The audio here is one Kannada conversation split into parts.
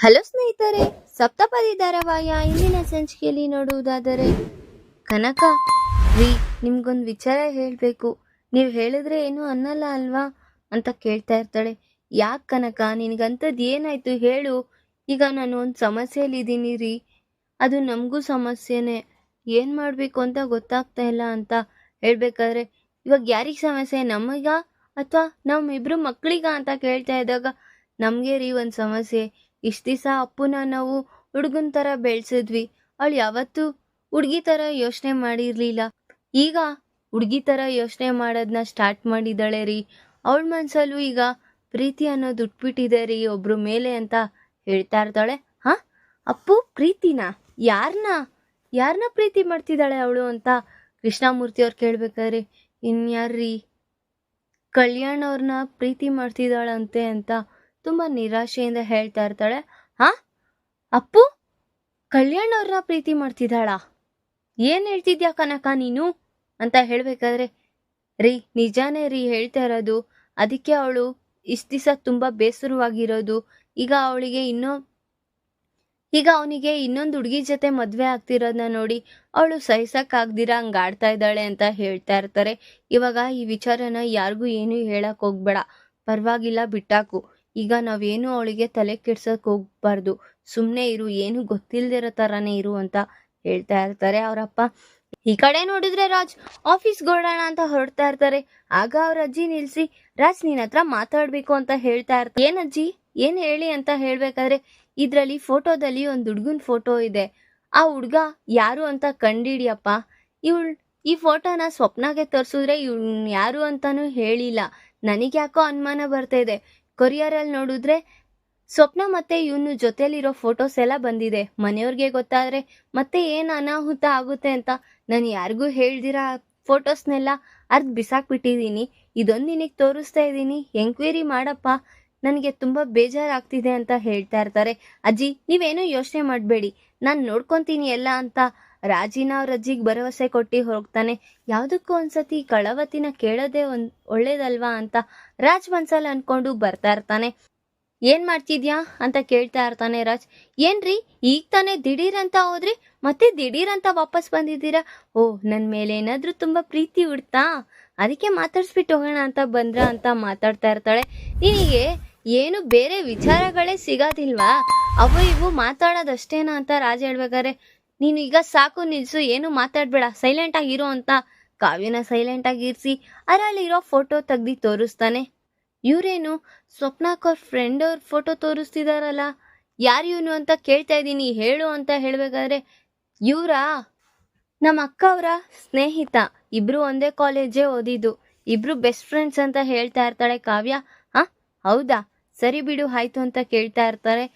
ಹಲೋ ಸ್ನೇಹಿತರೆ ಸಪ್ತಪದಿ ಧಾರಾವಾಹಿಯ ಇಂದಿನ ಸಂಚಿಕೆಯಲ್ಲಿ ನೋಡುವುದಾದರೆ, ಕನಕ ರೀ ನಿಮ್ಗೊಂದು ವಿಚಾರ ಹೇಳಬೇಕು. ನೀವು ಹೇಳಿದ್ರೆ ಏನು ಅನ್ನಲ್ಲ ಅಲ್ವಾ ಅಂತ ಕೇಳ್ತಾ ಇರ್ತಾಳೆ. ಯಾಕೆ ಕನಕ ನಿನಗಂಥದ್ದು ಏನಾಯ್ತು ಹೇಳು. ಈಗ ನಾನು ಒಂದು ಸಮಸ್ಯೆಯಲ್ಲಿದ್ದೀನಿ ರೀ. ಅದು ನಮಗೂ ಸಮಸ್ಯೆನೇ. ಏನು ಮಾಡಬೇಕು ಅಂತ ಗೊತ್ತಾಗ್ತಾ ಇಲ್ಲ ಅಂತ ಹೇಳ್ಬೇಕಾದ್ರೆ, ಇವಾಗ ಯಾರಿಗೆ ಸಮಸ್ಯೆ? ನಮಗ ಅಥವಾ ನಮ್ಮಿಬ್ರು ಮಕ್ಕಳಿಗ ಅಂತ ಕೇಳ್ತಾ ಇದ್ದಾಗ, ನಮಗೆ ರೀ ಒಂದು ಸಮಸ್ಯೆ. ಇಷ್ಟು ದಿವಸ ಅಪ್ಪುನ ನಾವು ಹುಡುಗನ ಥರ ಬೆಳೆಸಿದ್ವಿ. ಅವಳು ಯಾವತ್ತೂ ಹುಡುಗಿ ಥರ ಯೋಚನೆ ಮಾಡಿರಲಿಲ್ಲ. ಈಗ ಹುಡುಗಿ ಥರ ಯೋಚನೆ ಮಾಡೋದನ್ನ ಸ್ಟಾರ್ಟ್ ಮಾಡಿದ್ದಾಳೆ ರೀ. ಅವಳ ಮನಸ್ಸಲ್ಲೂ ಈಗ ಪ್ರೀತಿ ಅನ್ನೋದು ಉಟ್ಬಿಟ್ಟಿದೆ ರೀ ಒಬ್ರು ಮೇಲೆ ಅಂತ ಹೇಳ್ತಾ ಇರ್ತಾಳೆ. ಹಾ? ಅಪ್ಪು, ಪ್ರೀತಿನ? ಯಾರನ್ನ ಯಾರನ್ನ ಪ್ರೀತಿ ಮಾಡ್ತಿದ್ದಾಳೆ ಅವಳು ಅಂತ ಕೃಷ್ಣಮೂರ್ತಿ ಅವ್ರು ಕೇಳ್ಬೇಕಾದ್ರೆ, ಇನ್ಯಾರ್ರೀ? ಕಲ್ಯಾಣ್ ಅವ್ರನ್ನ ಪ್ರೀತಿ ಮಾಡ್ತಿದ್ದಾಳಂತೆ ಅಂತ ತುಂಬ ನಿರಾಶೆಯಿಂದ ಹೇಳ್ತಾ ಇರ್ತಾಳೆ. ಹಾ? ಅಪ್ಪು, ಕಲ್ಯಾಣ ಅವ್ರನ್ನ ಪ್ರೀತಿ ಮಾಡ್ತಿದ್ದಾಳ? ಏನು ಹೇಳ್ತಿದ್ಯಾ ಕನಕ ನೀನು? ಅಂತ ಹೇಳ್ಬೇಕಾದ್ರೆ, ರೀ, ನಿಜಾನೇ ರೀ ಹೇಳ್ತಾ ಇರೋದು. ಅದಕ್ಕೆ ಅವಳು ಇಷ್ಟು ದಿವಸ ತುಂಬ ಬೇಸರವಾಗಿರೋದು. ಈಗ ಅವಳಿಗೆ ಇನ್ನೂ, ಈಗ ಅವನಿಗೆ ಇನ್ನೊಂದು ಹುಡುಗಿ ಜೊತೆ ಮದುವೆ ಆಗ್ತಿರೋದನ್ನ ನೋಡಿ ಅವಳು ಸಹಿಸಕ್ಕಾಗ್ದಿರ ಹಂಗೆ ಆಡ್ತಾ ಇದ್ದಾಳೆ ಅಂತ ಹೇಳ್ತಾ ಇರ್ತಾರೆ. ಇವಾಗ ಈ ವಿಚಾರನ ಯಾರಿಗೂ ಏನೂ ಹೇಳಕ್ ಹೋಗ್ಬೇಡ. ಪರವಾಗಿಲ್ಲ ಬಿಟ್ಟಾಕು. ಈಗ ನಾವೇನು ಅವಳಿಗೆ ತಲೆ ಕೆಡ್ಸಕ್ ಹೋಗ್ಬಾರ್ದು. ಸುಮ್ಮನೆ ಇರು, ಏನು ಗೊತ್ತಿಲ್ದಿರೋ ಥರನೇ ಇರು ಅಂತ ಹೇಳ್ತಾ ಇರ್ತಾರೆ ಅವರಪ್ಪ. ಈ ಕಡೆ ನೋಡಿದ್ರೆ ರಾಜ್ ಆಫೀಸ್ಗೆ ಹೊರಡೋಣ ಅಂತ ಹೊರಡ್ತಾ ಇರ್ತಾರೆ. ಆಗ ಅವ್ರ ಅಜ್ಜಿ ನಿಲ್ಸಿ, ರಾಜ್ ನಿನ್ನ ಹತ್ರ ಮಾತಾಡ್ಬೇಕು ಅಂತ ಹೇಳ್ತಾ ಇರ್ತಾರೆ. ಏನ್ ಅಜ್ಜಿ? ಏನ್ ಹೇಳಿ ಅಂತ ಹೇಳ್ಬೇಕಾದ್ರೆ, ಇದ್ರಲ್ಲಿ ಫೋಟೋದಲ್ಲಿ ಒಂದು ಹುಡುಗನ ಫೋಟೋ ಇದೆ. ಆ ಹುಡ್ಗ ಯಾರು ಅಂತ ಕಂಡಿಡಿಯಪ್ಪ. ಇವಳು, ಈ ಫೋಟೋನ ಸ್ವಪ್ನಗೆ ತೋರಿಸಿದ್ರೆ ಇವ್ ಯಾರು ಅಂತಾನೂ ಹೇಳಿಲ್ಲ. ನನಗ್ಯಾಕೋ ಅನುಮಾನ ಬರ್ತಾ ಇದೆ. ಕೊರಿಯರಲ್ಲಿ ನೋಡಿದ್ರೆ ಸ್ವಪ್ನ ಮತ್ತೆ ಇವನು ಜೊತೆಲಿರೋ ಫೋಟೋಸ್ ಎಲ್ಲ ಬಂದಿದೆ. ಮನೆಯವ್ರಿಗೆ ಗೊತ್ತಾದ್ರೆ ಮತ್ತೆ ಏನು ಅನಾಹುತ ಆಗುತ್ತೆ ಅಂತ ನಾನು ಯಾರಿಗೂ ಹೇಳ್ದಿರ ಫೋಟೋಸ್ನೆಲ್ಲ ಅರ್ಧ ಬಿಸಾಕ್ಬಿಟ್ಟಿದ್ದೀನಿ ಇದೊಂದು ನಿನಗೆ ತೋರಿಸ್ತಾ ಇದ್ದೀನಿ ಎಂಕ್ವೈರಿ ಮಾಡಪ್ಪ. ನನಗೆ ತುಂಬ ಬೇಜಾರಾಗ್ತಿದೆ ಅಂತ ಹೇಳ್ತಾ ಇರ್ತಾರೆ. ಅಜ್ಜಿ, ನೀವೇನೂ ಯೋಚನೆ ಮಾಡಬೇಡಿ. ನಾನು ನೋಡ್ಕೊತೀನಿ ಎಲ್ಲ ಅಂತ ರಾಜಿನ ಅವ್ರ ಅಜ್ಜಿಗೆ ಭರವಸೆ ಕೊಟ್ಟು ಹೋಗ್ತಾನೆ. ಯಾವುದಕ್ಕೂ ಒಂದ್ಸತಿ ಕಳವತಿನ ಕೇಳೋದೇ ಒಂದ್ ಒಳ್ಳೇದಲ್ವಾ ಅಂತ ರಾಜ್ ಮನ್ಸಲ್ಲಿ ಅನ್ಕೊಂಡು ಬರ್ತಾ ಇರ್ತಾನೆ. ಏನ್ ಮಾಡ್ತಿದ್ಯಾ ಅಂತ ಕೇಳ್ತಾ ಇರ್ತಾನೆ ರಾಜ್. ಏನ್ರಿ, ಈಗ ತಾನೇ ದಿಢೀರ್ ಅಂತ ಹೋದ್ರಿ ಮತ್ತೆ ದಿಢೀರ್ ಅಂತ ವಾಪಸ್ ಬಂದಿದ್ದೀರಾ? ಓ, ನನ್ ಮೇಲೆ ಏನಾದ್ರೂ ತುಂಬಾ ಪ್ರೀತಿ ಉಡ್ತಾ ಅದಕ್ಕೆ ಮಾತಾಡ್ಸ್ಬಿಟ್ಟು ಹೋಗೋಣ ಅಂತ ಬಂದ್ರ ಅಂತ ಮಾತಾಡ್ತಾ ಇರ್ತಾಳೆ. ನಿನಗೆ ಏನು ಬೇರೆ ವಿಚಾರಗಳೇ ಸಿಗೋದಿಲ್ವಾ? ಅವು ಇವು ಮಾತಾಡೋದಷ್ಟೇನಾ ಅಂತ ರಾಜ ಹೇಳ್ಬೇಕಾದ್ರೆ ನೀನು ಈಗ ಸಾಕು, ನಿಲ್ಸು, ಏನು ಮಾತಾಡ್ಬೇಡ. ಸೈಲೆಂಟ್ ಆಗಿರೋ ಅಂತ ಕಾವ್ಯನ ಸೈಲೆಂಟ್ ಆಗಿ ಇರಿಸಿ ಅರಲ್ಲಿರೋ ಫೋಟೋ ತೆಗ್ದು ತೋರಿಸ್ತಾನೆ. ಇವರೇನು ಸ್ವಪ್ನಾಕ್ ಫ್ರೆಂಡ್ ಅವ್ರ ಫೋಟೋ ತೋರಿಸ್ತಿದಾರಲ್ಲ? ಯಾರು ಇವನು ಅಂತ ಕೇಳ್ತಾ ಇದ್ದೀನಿ, ಹೇಳು ಅಂತ ಹೇಳಬೇಕಾದ್ರೆ ಇವರಾ? ನಮ್ಮ ಅಕ್ಕ ಅವರ ಸ್ನೇಹಿತ, ಇಬ್ರು ಒಂದೇ ಕಾಲೇಜೇ ಓದಿದ್ದು. ಇಬ್ರು ಬೆಸ್ಟ್ ಫ್ರೆಂಡ್ಸ್ ಅಂತ ಹೇಳ್ತಾ ಇರ್ತಾಳೆ ಕಾವ್ಯ. ಹಾಂ? ಹೌದಾ? ಸರಿ ಬಿಡು, ಆಯ್ತು ಅಂತ ಕೇಳ್ತಾ ಇರ್ತಾರೆ.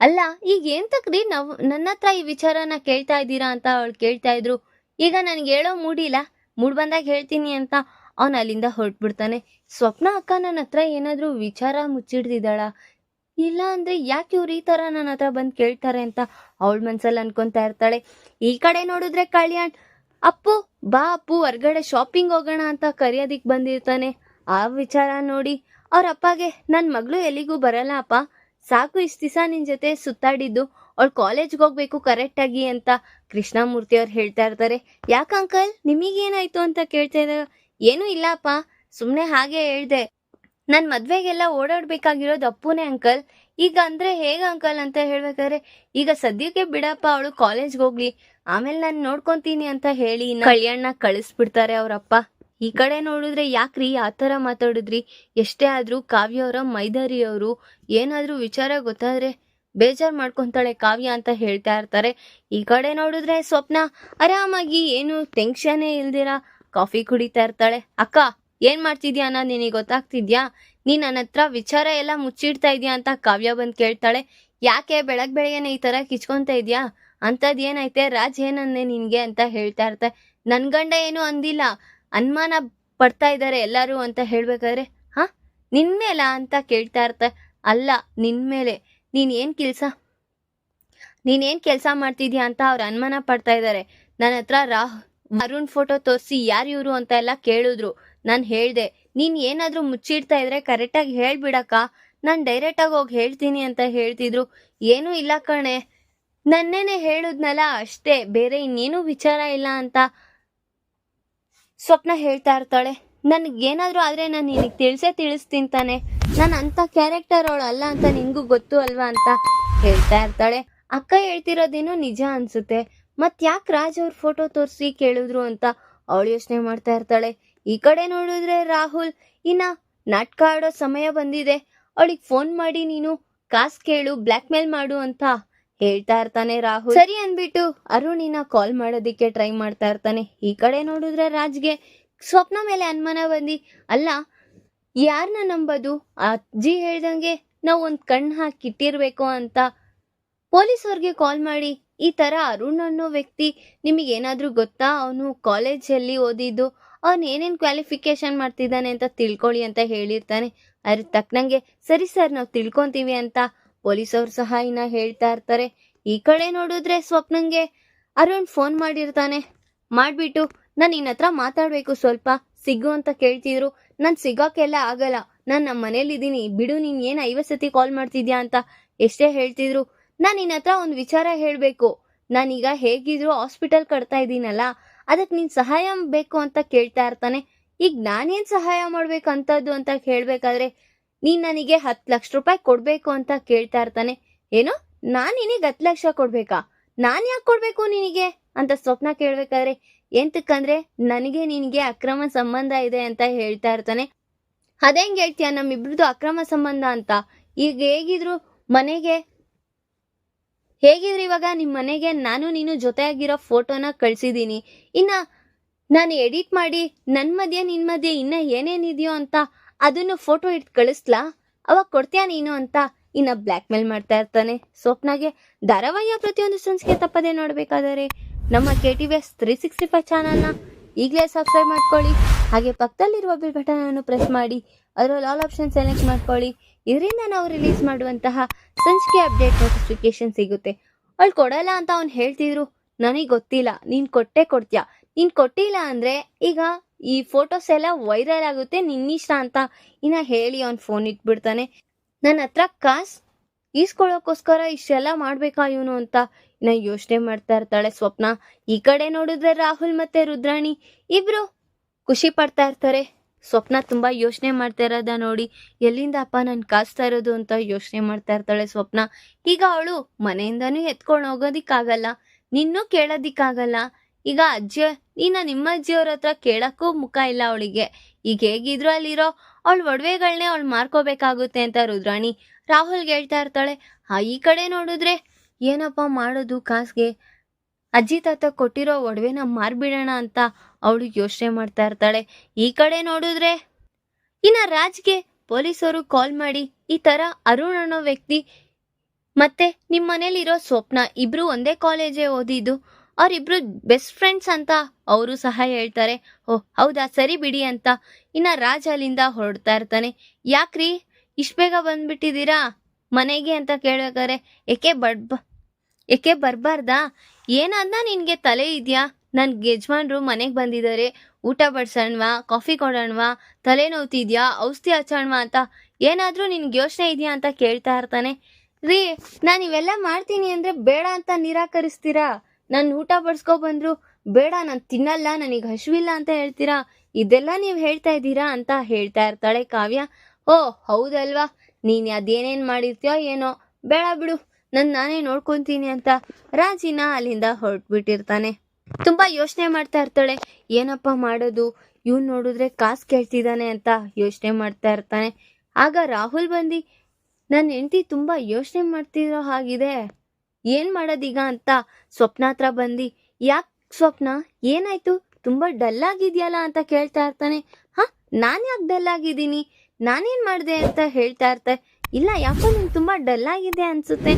ಅಲ್ಲ, ಈಗ ಏನ್ ತಕ್ರಿ ನಾವು, ನನ್ನ ಹತ್ರ ಈ ವಿಚಾರನ ಕೇಳ್ತಾ ಇದ್ದೀರಾ ಅಂತ ಅವಳು ಕೇಳ್ತಾ ಇದ್ರು. ಈಗ ನನ್ಗೆ ಹೇಳೋ ಮೂಡಿಲ್ಲ. ಮೂಡ್ ಬಂದಾಗ ಹೇಳ್ತೀನಿ ಅಂತ ಅವನು ಅಲ್ಲಿಂದ ಹೊರಟ್ಬಿಡ್ತಾನೆ. ಸ್ವಪ್ನ ಅಕ್ಕ ನನ್ನ ಹತ್ರ ಏನಾದರೂ ವಿಚಾರ ಮುಚ್ಚಿಡ್ದಿದ್ದಾಳ ಇಲ್ಲ ಅಂದ್ರೆ ಯಾಕೆ ಇವ್ರು ಈ ಥರ ನನ್ನ ಹತ್ರ ಬಂದು ಕೇಳ್ತಾರೆ ಅಂತ ಅವಳ ಮನ್ಸಲ್ಲಿ ಅನ್ಕೊತಾ ಇರ್ತಾಳೆ. ಈ ಕಡೆ ನೋಡಿದ್ರೆ ಕಲ್ಯಾಣ್, ಅಪ್ಪು, ಬಾ ಅಪ್ಪು, ಹೊರ್ಗಡೆ ಶಾಪಿಂಗ್ ಹೋಗೋಣ ಅಂತ ಕರೆಯೋದಿಕ್ ಬಂದಿರ್ತಾನೆ. ಆ ವಿಚಾರ ನೋಡಿ ಅವ್ರ ಅಪ್ಪಗೆ ನನ್ನ ಮಗಳು ಎಲ್ಲಿಗೂ ಬರಲ್ಲ ಅಪ್ಪ. ಸಾಕು ಇಷ್ಟು ದಿವಸ ನಿನ್ನ ಜೊತೆ ಸುತ್ತಾಡಿದ್ದು. ಅವಳು ಕಾಲೇಜ್ಗೆ ಹೋಗ್ಬೇಕು ಕರೆಕ್ಟಾಗಿ ಅಂತ ಕೃಷ್ಣಮೂರ್ತಿ ಅವ್ರು ಹೇಳ್ತಾ ಇರ್ತಾರೆ. ಯಾಕೆ ಅಂಕಲ್ ನಿಮಗೇನಾಯ್ತು ಅಂತ ಕೇಳ್ತಾ ಇದ್ದಾರೆ ಏನೂ ಇಲ್ಲಪ್ಪ ಸುಮ್ಮನೆ ಹಾಗೆ ಹೇಳ್ದೆ. ನನ್ನ ಮದ್ವೆಗೆಲ್ಲ ಓಡಾಡಬೇಕಾಗಿರೋದು ಅಪ್ಪುನೇ ಅಂಕಲ್ ಈಗ ಅಂದ್ರೆ ಹೇಗೆ ಅಂಕಲ್ ಅಂತ ಹೇಳ್ಬೇಕಾದ್ರೆ, ಈಗ ಸದ್ಯಕ್ಕೆ ಬಿಡಪ್ಪ ಅವಳು ಕಾಲೇಜ್ಗೆ ಹೋಗ್ಲಿ. ಆಮೇಲೆ ನಾನು ನೋಡ್ಕೊತೀನಿ ಅಂತ ಹೇಳಿ ಕಲ್ಯಾಣ್ನ ಕಳಿಸ್ಬಿಡ್ತಾರೆ ಅವರಪ್ಪ. ಈ ಕಡೆ ನೋಡಿದ್ರೆ ಯಾಕ್ರಿ ಆ ಥರ ಮಾತಾಡಿದ್ರಿ? ಎಷ್ಟೇ ಆದ್ರೂ ಕಾವ್ಯ ಅವರ, ಮೈದಾರಿ ಅವರು, ಏನಾದ್ರೂ ವಿಚಾರ ಗೊತ್ತಾದ್ರೆ ಬೇಜಾರ್ ಮಾಡ್ಕೊಂತಾಳೆ ಕಾವ್ಯ ಅಂತ ಹೇಳ್ತಾ ಇರ್ತಾರೆ. ಈ ಕಡೆ ನೋಡಿದ್ರೆ ಸ್ವಪ್ನ ಆರಾಮಾಗಿ, ಏನು ಟೆನ್ಷನ್ನೇ ಇಲ್ದಿರ, ಕಾಫಿ ಕುಡಿತಾ ಇರ್ತಾಳೆ. ಅಕ್ಕ, ಏನ್ ಮಾಡ್ತಿದ್ಯಾ ಅನ್ನ ನಿನಗೆ ಗೊತ್ತಾಗ್ತಿದ್ಯಾ? ನೀನ್ ನನ್ನ ಹತ್ರ ವಿಚಾರ ಎಲ್ಲ ಮುಚ್ಚಿಡ್ತಾ ಇದೀಯಾ ಅಂತ ಕಾವ್ಯ ಬಂದ್ ಕೇಳ್ತಾಳೆ. ಯಾಕೆ ಬೆಳಗ್ ಬೆಳಗ್ಗೆನೆ ಈ ತರ ಕಿಚ್ಕೊಂತ ಇದ್ಯಾ? ಅಂತದ್ ಏನೈತೆ ರಾಜ್ ಏನಂದೆ ನಿನ್ಗೆ? ಅಂತ ಹೇಳ್ತಾ ಇರ್ತೆ. ನನ್ ಗಂಡ ಏನು ಅಂದಿಲ್ಲ. ಅನುಮಾನ ಪಡ್ತಾ ಇದ್ದಾರೆ ಎಲ್ಲರೂ ಅಂತ ಹೇಳ್ಬೇಕಾದ್ರೆ, ಹಾ, ನಿನ್ಮೇಲ ಅಂತ ಕೇಳ್ತಾ ಇರ್ತೆ, ಅಲ್ಲ, ನಿನ್ಮೇಲೆ. ನೀನ್ ಏನ್ ಕೆಲ್ಸ? ನೀನ್ ಏನ್ ಕೆಲ್ಸ ಮಾಡ್ತಿದ್ಯಾ ಅಂತ ಅವ್ರು ಅನುಮಾನ ಪಡ್ತಾ ಇದ್ದಾರೆ. ನನ್ನ ಹತ್ರ ರಾಹು ಅರುಣ್ ಫೋಟೋ ತೋರಿಸಿ ಯಾರು ಇವರು ಅಂತ ಎಲ್ಲ ಕೇಳಿದ್ರು. ನಾನು ಹೇಳ್ದೆ, ನೀನ್ ಏನಾದರೂ ಮುಚ್ಚಿಡ್ತಾ ಇದ್ರೆ ಕರೆಕ್ಟಾಗಿ ಹೇಳ್ಬಿಡಕ್ಕ. ನಾನು ಡೈರೆಕ್ಟಾಗಿ ಹೋಗಿ ಹೇಳ್ತೀನಿ ಅಂತ ಹೇಳ್ತಿದ್ರು. ಏನೂ ಇಲ್ಲ ಕಣೆ. ನನ್ನೇನೆ ಹೇಳಿದ್ನಲ್ಲ ಅಷ್ಟೇ. ಬೇರೆ ಇನ್ನೇನು ವಿಚಾರ ಇಲ್ಲ ಅಂತ. ಸ್ವಪ್ನ ಹೇಳ್ತಾ ಇರ್ತಾಳೆ. ನನಗೇನಾದರೂ ಆದರೆ ನಾನು ನಿನಗೆ ತಿಳಿಸೇ ತಿಳಿಸ್ತೀನಿ ತಾನೆ. ನಾನು ಅಂಥ ಕ್ಯಾರೆಕ್ಟರ್ ಅವಳು ಅಲ್ಲ ಅಂತ ನಿನಗೂ ಗೊತ್ತು ಅಲ್ವಾ ಅಂತ ಹೇಳ್ತಾ ಇರ್ತಾಳೆ. ಅಕ್ಕ ಹೇಳ್ತಿರೋದೇನೋ ನಿಜ ಅನಿಸುತ್ತೆ. ಮತ್ತೆ ಯಾಕೆ ರಾಜ್ ಅವ್ರ ಫೋಟೋ ತೋರಿಸಿ ಕೇಳಿದ್ರು ಅಂತ ಅವಳು ಯೋಚನೆ ಮಾಡ್ತಾ ಇರ್ತಾಳೆ. ಈ ಕಡೆ ನೋಡಿದ್ರೆ ರಾಹುಲ್, ಇನ್ನ ನಾಟಕ ಆಡೋ ಸಮಯ ಬಂದಿದೆ. ಅವಳಿಗೆ ಫೋನ್ ಮಾಡಿ ನೀನು ಕಾಸ್ ಕೇಳು ಬ್ಲ್ಯಾಕ್ ಮೇಲ್ ಮಾಡು ಅಂತ ಹೇಳ್ತಾ ಇರ್ತಾನೆ ರಾಹುಲ್. ಸರಿ ಅನ್ಬಿಟ್ಟು ಅರುಣಿನ ಕಾಲ್ ಮಾಡೋದಿಕ್ಕೆ ಟ್ರೈ ಮಾಡ್ತಾ ಇರ್ತಾನೆ. ಈ ಕಡೆ ನೋಡಿದ್ರೆ ರಾಜ್ಗೆ ಸ್ವಪ್ನ ಮೇಲೆ ಅನುಮಾನ ಬಂದಿ. ಅಲ್ಲ ಯಾರನ್ನ ನಂಬೋದು? ಅಜ್ಜಿ ಹೇಳ್ದಂಗೆ ನಾವು ಒಂದು ಕಣ್ಣು ಹಾಕಿಟ್ಟಿರ್ಬೇಕು ಅಂತ. ಪೊಲೀಸವ್ರಿಗೆ ಕಾಲ್ ಮಾಡಿ. ಈ ಥರ ಅರುಣ್ ಅನ್ನೋ ವ್ಯಕ್ತಿ ನಿಮಗೆ ಏನಾದ್ರೂ ಗೊತ್ತಾ? ಅವನು ಕಾಲೇಜಲ್ಲಿ ಓದಿದ್ದು. ಅವನು ಏನೇನು ಕ್ವಾಲಿಫಿಕೇಶನ್ ಮಾಡ್ತಿದ್ದಾನೆ ಅಂತ ತಿಳ್ಕೊಳ್ಳಿ ಅಂತ ಹೇಳಿರ್ತಾನೆ. ಅದ್ರ ತಕ್ಕನಂಗೆ ಸರಿ ಸರ್, ನಾವು ತಿಳ್ಕೊಂತೀವಿ ಅಂತ ಪೊಲೀಸವ್ರು ಸಹ ಇನ್ನ ಹೇಳ್ತಾ ಇರ್ತಾರೆ. ಈ ಕಡೆ ನೋಡಿದ್ರೆ ಸ್ವಪ್ನಂಗೆ ಅರುಣ್ ಫೋನ್ ಮಾಡಿರ್ತಾನೆ. ಮಾಡಿಬಿಟ್ಟು, ನಾನು ನಿನ್ನ ಹತ್ರ ಮಾತಾಡಬೇಕು ಸ್ವಲ್ಪ. ಸಿಗು ಅಂತ ಕೇಳ್ತಿದ್ರು. ನಾನು ಸಿಗೋಕ್ಕೆಲ್ಲ ಆಗಲ್ಲ. ನಾನು ನಮ್ಮ ಮನೇಲಿದ್ದೀನಿ ಬಿಡು, ನೀನು ಏನು ಐವತ್ತು ಕಾಲ್ ಮಾಡ್ತಿದ್ಯಾ ಅಂತ ಎಷ್ಟೇ ಹೇಳ್ತಿದ್ರು. ನಾನು ನಿನ್ನ ಹತ್ರ ಒಂದು ವಿಚಾರ ಹೇಳಬೇಕು. ನಾನೀಗ ಹೇಗಿದ್ರು ಹಾಸ್ಪಿಟಲ್ ಕಟ್ತಾ ಇದ್ದೀನಲ್ಲ. ಅದಕ್ಕೆ ನೀನ್ ಸಹಾಯ ಬೇಕು ಅಂತ ಕೇಳ್ತಾ ಇರ್ತಾನೆ. ಈಗ ನಾನೇನ್ ಸಹಾಯ ಮಾಡ್ಬೇಕಂತದ್ದು ಅಂತ ಕೇಳಬೇಕಾದ್ರೆ ನೀನು ನನಗೆ ಹತ್ತು ಲಕ್ಷ ರೂಪಾಯಿ ಕೊಡ್ಬೇಕು ಅಂತ ಕೇಳ್ತಾ ಇರ್ತಾನೆ. ಏನು? ನಾನ್ ನಿನಗೆ ಹತ್ತು ಲಕ್ಷ ಕೊಡ್ಬೇಕಾ? ನಾನ್ ಯಾಕೆ ಕೊಡ್ಬೇಕು ನಿನಗೆ? ಅಂತ ಸ್ವಪ್ನ ಕೇಳ್ಬೇಕಾದ್ರೆ, ಎಂತಕ್ಕಂದ್ರೆ ನನಗೆ ನಿನಗೆ ಅಕ್ರಮ ಸಂಬಂಧ ಇದೆ ಅಂತ ಹೇಳ್ತಾ ಇರ್ತಾನೆ. ಅದೇಂಗೆ ಹೇಳ್ತೀಯ? ನಮ್ಮಿಬ್ರದ್ದು ಅಕ್ರಮ ಸಂಬಂಧ ಅಂತ. ಈಗ ಹೇಗಿದ್ರು ಮನೆಗೆ, ಹೇಗಿದ್ರು ಇವಾಗ ನಿಮ್ಮ ಮನೆಗೆ ನಾನು ನೀನು ಜೊತೆಯಾಗಿರೋ ಫೋಟೋನ ಕಳ್ಸಿದ್ದೀನಿ ಇನ್ನ ನಾನು ಎಡಿಟ್ ಮಾಡಿ ನನ್ನ ಮಧ್ಯೆ ನಿನ್ನ ಮಧ್ಯೆ ಇನ್ನ ಏನೇನಿದೆಯೋ ಅಂತ ಅದನ್ನು ಫೋಟೋ ಇಟ್ ಕಳಿಸ್ಲಾ? ಅವಾಗ ಕೊಡ್ತೀಯಾ ನೀನು ಅಂತ ಇನ್ನ ಬ್ಲ್ಯಾಕ್ ಮೇಲ್ ಮಾಡ್ತಾ ಇರ್ತಾನೆ. ಸ್ವಪ್ನಾಗೆ ಧಾರಾವಾಹಿಯ ಪ್ರತಿಯೊಂದು ಸಂಚಿಕೆ ತಪ್ಪದೆ ನೋಡಬೇಕಾದರೆ ನಮ್ಮ K T V S three sixty five ಚಾನಲ್ನ ಈಗಲೇ ಸಬ್ಸ್ಕ್ರೈಬ್ ಮಾಡ್ಕೊಳ್ಳಿ. ಹಾಗೆ ಪಕ್ಕದಲ್ಲಿರುವ ಬಿಲ್ ಬಟನ್ ಅನ್ನು ಪ್ರೆಸ್ ಮಾಡಿ. ಅದರಲ್ಲಿ ಆಲ್ ಆಪ್ಷನ್ ಸೆಲೆಕ್ಟ್ ಮಾಡ್ಕೊಳ್ಳಿ. ಇದರಿಂದ ನಾವು ರಿಲೀಸ್ ಮಾಡುವಂತಹ ಸಂಚಿಕೆ ಅಪ್ಡೇಟ್ ನೋಟಿಫಿಕೇಶನ್ ಸಿಗುತ್ತೆ. ಅವಳು ಕೊಡಲ್ಲ ಅಂತ ಅವ್ನು ಹೇಳ್ತಿದ್ರು. ನನಗೆ ಗೊತ್ತಿಲ್ಲ. ನೀನು ಕೊಟ್ಟೆ ಕೊಡ್ತೀಯಾ? ನೀನು ಕೊಟ್ಟಿಲ್ಲ ಅಂದರೆ ಈಗ ಈ ಫೋಟೋಸ್ ಎಲ್ಲ ವೈರಲ್ ಆಗುತ್ತೆ ನಿನ್ನಿಷ್ಟ ಅಂತ. ಇನ್ನ ಹೇಳಿ ಅವ್ನು ಫೋನ್ ಇಟ್ಬಿಡ್ತಾನೆ. ನನ್ನ ಹತ್ರ ಕಾಸ್ ಈಸ್ಕೊಳ್ಳೋಕ್ಕೋಸ್ಕರ ಇಷ್ಟೆಲ್ಲ ಮಾಡ್ಬೇಕಾ ಇವನು ಅಂತ. ಇನ್ನ ಯೋಚನೆ ಮಾಡ್ತಾ ಇರ್ತಾಳೆ ಸ್ವಪ್ನ. ಈ ಕಡೆ ನೋಡಿದ್ರೆ ರಾಹುಲ್ ಮತ್ತೆ ರುದ್ರಾಣಿ ಇಬ್ರು ಖುಷಿ ಪಡ್ತಾ ಇರ್ತಾರೆ. ಸ್ವಪ್ನ ತುಂಬಾ ಯೋಚನೆ ಮಾಡ್ತಾ ಇರೋದ ನೋಡಿ. ಎಲ್ಲಿಂದ ಅಪ್ಪ ನಾನು ಕಾಸ್ತಾ ಇರೋದು ಅಂತ ಯೋಚನೆ ಮಾಡ್ತಾ ಇರ್ತಾಳೆ ಸ್ವಪ್ನ. ಈಗ ಅವಳು ಮನೆಯಿಂದನೂ ಎತ್ಕೊಂಡು ಹೋಗೋದಿಕ್ಕಾಗಲ್ಲ. ನಿನ್ನೂ ಕೇಳೋದಿಕ್ಕಾಗಲ್ಲ. ಈಗ ಅಜ್ಜಿ, ನೀನ ನಿಮ್ಮ ಅಜ್ಜಿಯವ್ರ ಹತ್ರ ಕೇಳಕ್ಕೂ ಮುಖ ಇಲ್ಲ ಅವಳಿಗೆ. ಈಗ ಹೇಗಿದ್ರು ಅಲ್ಲಿರೋ, ಅವಳ ಒಡವೆಗಳನ್ನೇ ಅವಳು ಮಾರ್ಕೋಬೇಕಾಗುತ್ತೆ ಅಂತ ರುದ್ರಾಣಿ ರಾಹುಲ್ಗೆ ಹೇಳ್ತಾ ಇರ್ತಾಳೆ ಆ ಈ ಕಡೆ ನೋಡಿದ್ರೆ ಏನಪ್ಪ ಮಾಡೋದು ಕಾಸ್ಗೆ? ಅಜ್ಜಿ ತಾತ ಕೊಟ್ಟಿರೋ ಒಡವೆನ ಮಾರ್ಬಿಡೋಣ ಅಂತ ಅವಳು ಯೋಚನೆ ಮಾಡ್ತಾ ಇರ್ತಾಳೆ. ಈ ಕಡೆ ನೋಡಿದ್ರೆ ಇನ್ನ ರಾಜ್ಗೆ ಪೊಲೀಸರು ಕಾಲ್ ಮಾಡಿ ಈ ತರ ಅರುಣ್ ಅನ್ನೋ ವ್ಯಕ್ತಿ ಮತ್ತೆ ನಿಮ್ಮ ಮನೇಲಿರೋ ಸ್ವಪ್ನ ಇಬ್ರು ಒಂದೇ ಕಾಲೇಜೇ ಓದಿದ್ದು ಅವರಿಬ್ರು ಬೆಸ್ಟ್ ಫ್ರೆಂಡ್ಸ್ ಅಂತ ಅವರು ಸಹ ಹೇಳ್ತಾರೆ. ಓ ಹೌದಾ? ಸರಿ ಬಿಡಿ ಅಂತ. ಇನ್ನು ರಾಜ ಅಲ್ಲಿಂದ ಹೊರಡ್ತಾ ಇರ್ತಾನೆ. ಯಾಕ್ರಿ? ಇಷ್ಟು ಬೇಗ ಬಂದ್ಬಿಟ್ಟಿದ್ದೀರಾ? ಮನೆಗೆ ಅಂತ ಕೇಳಬೇಕಾದ್ರೆ, ಏಕೆ ಬಡ್ಬ ಏಕೆ ಬರಬಾರ್ದಾ? ಏನಾದ ನಿನಗೆ ತಲೆ ಇದೆಯಾ? ನನ್ನ ಯಜಮಾನ್ರು ಮನೆಗೆ ಬಂದಿದ್ದಾರೆ ಊಟ ಬಡಿಸೋಣವಾ? ಕಾಫಿ ಕೊಡೋಣವಾ? ತಲೆ ನೋವ್ತಿದ್ಯಾ ಔಷಧಿ ಹಚ್ಚೋಣವಾ ಅಂತ. ಏನಾದರೂ ನಿನ್ಗೆ ಯೋಚನೆ ಇದೆಯಾ ಅಂತ ಕೇಳ್ತಾ ಇರ್ತಾನೆ. ರೀ, ನಾನು ಇವೆಲ್ಲ ಮಾಡ್ತೀನಿ ಅಂದರೆ ಬೇಡ ಅಂತ ನಿರಾಕರಿಸ್ತೀರಾ? ನಾನು ಊಟ ಬಡ್ಸ್ಕೊ ಬಂದ್ರು, ಬೇಡ, ನಾನು ತಿನ್ನಲ್ಲ, ನನಗೆ ಹಶುವಿಲ್ಲ ಅಂತ ಹೇಳ್ತೀರಾ? ಇದೆಲ್ಲ ನೀವು ಹೇಳ್ತಾ ಇದ್ದೀರಾ ಅಂತ ಹೇಳ್ತಾ ಇರ್ತಾಳೆ ಕಾವ್ಯ. ಓ, ಹೌದಲ್ವಾ? ನೀನು ಅದೇನೇನು ಮಾಡಿರ್ತೀಯೋ ಏನೋ? ಬೇಡ ಬಿಡು, ನಾನು ನಾನೇ ನೋಡ್ಕೊತೀನಿ ಅಂತ ರಾಜಿನ ಅಲ್ಲಿಂದ ಹೊರಟ್ಬಿಟ್ಟಿರ್ತಾನೆ. ತುಂಬಾ ಯೋಚನೆ ಮಾಡ್ತಾ ಇರ್ತಾಳೆ. ಏನಪ್ಪ ಮಾಡೋದು? ಇವ್ನು ನೋಡಿದ್ರೆ ಕಾಸು ಕೇಳ್ತಿದ್ದಾನೆ ಅಂತ ಯೋಚನೆ ಮಾಡ್ತಾ ಇರ್ತಾನೆ. ಆಗ ರಾಹುಲ್ ಬಂದು ನನ್ನ ಹೆಂಡತಿ ತುಂಬಾ ಯೋಚನೆ ಮಾಡ್ತಿರೋ ಹಾಗಿದೆ. ಏನ್ ಮಾಡೋದೀಗ ಅಂತ ಸ್ವಪ್ನ ಹತ್ರ ಬಂದು. ಯಾಕೆ ಸ್ವಪ್ನ? ಏನಾಯ್ತು? ತುಂಬಾ ಡಲ್ ಆಗಿದ್ಯಾಲ ಅಂತ ಕೇಳ್ತಾ ಇರ್ತಾನೆ. ಹಾ, ನಾನು ಯಾಕೆ ಡಲ್ ಆಗಿದ್ದೀನಿ? ನಾನೇನ್ ಮಾಡಿದೆ ಅಂತ ಹೇಳ್ತಾ ಇರ್ತೆ. ಇಲ್ಲ, ಯಾಕೋ ನಿಂಗೆ ತುಂಬಾ ಡಲ್ ಆಗಿದೆ ಅನ್ಸುತ್ತೆ.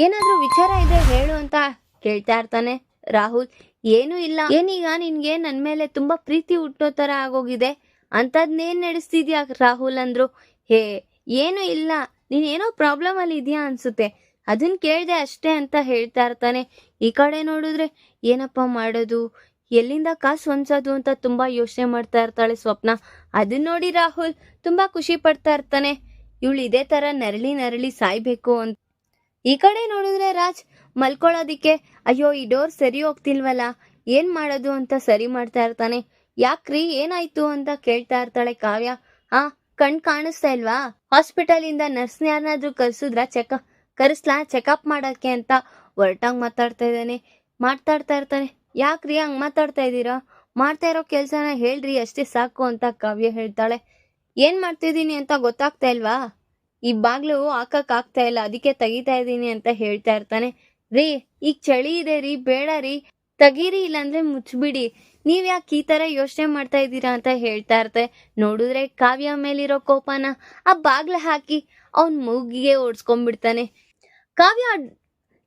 ಏನಾದ್ರೂ ವಿಚಾರ ಇದೆ ಹೇಳು ಅಂತ ಕೇಳ್ತಾ ಇರ್ತಾನೆ ರಾಹುಲ್. ಏನೂ ಇಲ್ಲ. ಏನೀಗ ನಿನಗೆ ನನ್ನ ಮೇಲೆ ತುಂಬಾ ಪ್ರೀತಿ ಹುಟ್ಟೋ ತರ ಆಗೋಗಿದೆ. ಅಂಥದ್ನೇನು ನಡೆಸ್ತಿದ್ಯಾ ರಾಹುಲ್ ಅಂದ್ರು. ಹೇ, ಏನು ಇಲ್ಲ. ನೀನೇನೋ ಪ್ರಾಬ್ಲಮ್ ಅಲ್ಲಿ ಇದೆಯಾ ಅನ್ಸುತ್ತೆ. ಅದನ್ನ ಕೇಳಿದೆ ಅಷ್ಟೇ ಅಂತ ಹೇಳ್ತಾ ಇರ್ತಾನೆ. ಈ ಕಡೆ ನೋಡಿದ್ರೆ ಏನಪ್ಪ ಮಾಡೋದು? ಎಲ್ಲಿಂದ ಕಾಸು ಹೊಂಚೋದು ಅಂತ ತುಂಬಾ ಯೋಚನೆ ಮಾಡ್ತಾ ಇರ್ತಾಳೆ ಸ್ವಪ್ನ. ಅದನ್ನ ನೋಡಿ ರಾಹುಲ್ ತುಂಬಾ ಖುಷಿ ಪಡ್ತಾ ಇರ್ತಾನೆ. ಇವಳು ಇದೇ ತರ ನರಳಿ ನರಳಿ ಸಾಯ್ಬೇಕು ಅಂತ. ಈ ಕಡೆ ನೋಡಿದ್ರೆ ರಾಜ್ ಮಲ್ಕೊಳ್ಳೋದಿಕ್ಕೆ, ಅಯ್ಯೋ, ಈ ಡೋರ್ ಸರಿ ಹೋಗ್ತಿಲ್ವಲ್ಲ? ಏನ್ ಮಾಡೋದು ಅಂತ ಸರಿ ಮಾಡ್ತಾ ಇರ್ತಾನೆ. ಯಾಕ್ರಿ, ಏನಾಯ್ತು ಅಂತ ಕೇಳ್ತಾ ಇರ್ತಾಳೆ ಕಾವ್ಯ. ಆ, ಕಣ್ ಕಾಣಿಸ್ತಾ ಇಲ್ವಾ? ಹಾಸ್ಪಿಟಲ್ ಇಂದ ನರ್ಸ್ನ ಯಾರನ್ನಾದ್ರೂ ಕರ್ಸಿದ್ರ ಚೆಕ್ ಕರೆಸ್ಲಾ ಚೆಕಪ್ ಮಾಡಕ್ಕೆ ಅಂತ ಹೊರಟಾಗ್ ಮಾತಾಡ್ತಾ ಇದ್ದಾನೆ. ಮಾತಾಡ್ತಾ ಇರ್ತಾನೆ. ಯಾಕ್ರಿ ಹಂಗೆ ಮಾತಾಡ್ತಾ ಇದ್ದೀರಾ? ಮಾಡ್ತಾ ಇರೋ ಕೆಲಸನ ಹೇಳ್ರಿ, ಅಷ್ಟೇ ಸಾಕು ಅಂತ ಕಾವ್ಯ ಹೇಳ್ತಾಳೆ. ಏನು ಮಾಡ್ತಿದ್ದೀನಿ ಅಂತ ಗೊತ್ತಾಗ್ತಾ ಇಲ್ವಾ? ಈ ಬಾಗ್ಲು ಹಾಕಕ್ ಆಗ್ತಾ ಇಲ್ಲ, ಅದಕ್ಕೆ ತೆಗಿತಾ ಇದ್ದೀನಿ ಅಂತ ಹೇಳ್ತಾ ಇರ್ತಾನೆ. ರೀ, ಈಗ ಚಳಿ ಇದೆ ರೀ, ಬೇಡ ರೀ. ತೆಗೀರಿ ಇಲ್ಲಾಂದ್ರೆ ಮುಚ್ಚಿಬಿಡಿ ನೀವು ಯಾಕೆ ಈ ತರ ಯೋಚನೆ ಮಾಡ್ತಾ ಇದ್ದೀರಾ ಅಂತ ಹೇಳ್ತಾ ಇರ್ತೆ. ನೋಡಿದ್ರೆ ಕಾವ್ಯ ಮೇಲಿರೋ ಕೋಪನ ಆ ಬಾಗ್ಲ ಹಾಕಿ ಅವನ್ ಮೂಗಿಗೆ ಓಡಿಸ್ಕೊಂಡ್ಬಿಡ್ತಾನೆ. ಕಾವ್ಯ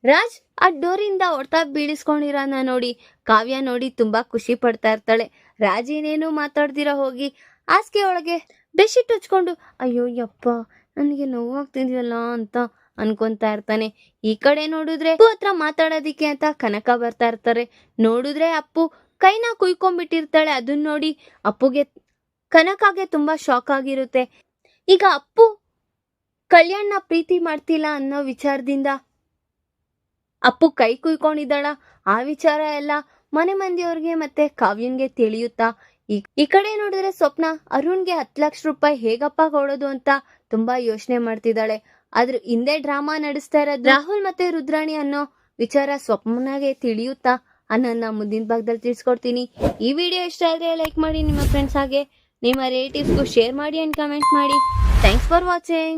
ರಾಜ್ ಆ ಡೋರಿಂದ ಹೊಡ್ತಾ ಬೀಳಿಸ್ಕೊಂಡಿರೋನ ನೋಡಿ. ಕಾವ್ಯ ನೋಡಿ ತುಂಬಾ ಖುಷಿ ಪಡ್ತಾ ಇರ್ತಾಳೆ. ರಾಜ್ ಏನೇನು ಮಾತಾಡ್ದಿರ ಹೋಗಿ ಹಾಸಿಗೆ ಒಳಗೆ ಬೆಡ್ಶೀಟ್ ಹಚ್ಕೊಂಡು, ಅಯ್ಯೋ ಯಪ್ಪ, ನನಗೆ ನೋವಾಗ್ತಿದ್ಯಲ್ಲ ಅಂತ ಅನ್ಕೊಂತಾ ಇರ್ತಾನೆ. ಈ ಕಡೆ ನೋಡಿದ್ರೆ ಅಪ್ಪು ಹತ್ರ ಮಾತಾಡೋದಿಕ್ಕೆ ಅಂತ ಕನಕ ಬರ್ತಾ ಇರ್ತಾರೆ. ನೋಡಿದ್ರೆ ಅಪ್ಪು ಕೈನ ಕುಯ್ಕೊಂಡ್ಬಿಟ್ಟಿರ್ತಾಳೆ. ಅದನ್ನ ನೋಡಿ ಅಪ್ಪುಗೆ, ಕನಕಾಗೆ ತುಂಬಾ ಶಾಕ್ ಆಗಿರುತ್ತೆ. ಈಗ ಅಪ್ಪು ಕಲ್ಯಾಣ್ನ ಪ್ರೀತಿ ಮಾಡ್ತಿಲ್ಲ ಅನ್ನೋ ವಿಚಾರದಿಂದ? ಅಪ್ಪು ಕೈ ಕುಯ್ಕೊಂಡಿದ್ದಾಳ. ಆ ವಿಚಾರ ಎಲ್ಲ ಮನೆ ಮಂದಿಯವ್ರಿಗೆ ಮತ್ತೆ ಕಾವ್ಯನ್ಗೆ ತಿಳಿಯುತ್ತಾ? ಈ ಕಡೆ ನೋಡಿದ್ರೆ ಸ್ವಪ್ನ ಅರುಣ್ಗೆ ಹತ್ತು ಲಕ್ಷ ರೂಪಾಯಿ ಹೇಗಪ್ಪ ಕೊಡೋದು ಅಂತ ತುಂಬಾ ಯೋಚನೆ ಮಾಡ್ತಿದ್ದಾಳೆ. ಅದ್ರ ಹಿಂದೆ ಡ್ರಾಮಾ ನಡೆಸ್ತಾ ಇರೋದು ರಾಹುಲ್ ಮತ್ತೆ ರುದ್ರಾಣಿ ಅನ್ನೋ ವಿಚಾರ ಸ್ವಪ್ನಾಗೆ ತಿಳಿಯುತ್ತಾ? ಅನ್ನನ್ನ ಮುಂದಿನ ಭಾಗದಲ್ಲಿ ತಿಳಿಸ್ಕೊಡ್ತೀನಿ. ಈ ವಿಡಿಯೋ ಇಷ್ಟ ಆದ್ರೆ ಲೈಕ್ ಮಾಡಿ, ನಿಮ್ಮ ಫ್ರೆಂಡ್ಸ್ ಹಾಗೆ ನಿಮ್ಮ ರಿಲೇಟಿವ್ಸ್ಗೂ ಶೇರ್ ಮಾಡಿ ಅಂಡ್ ಕಮೆಂಟ್ ಮಾಡಿ. Thanks for watching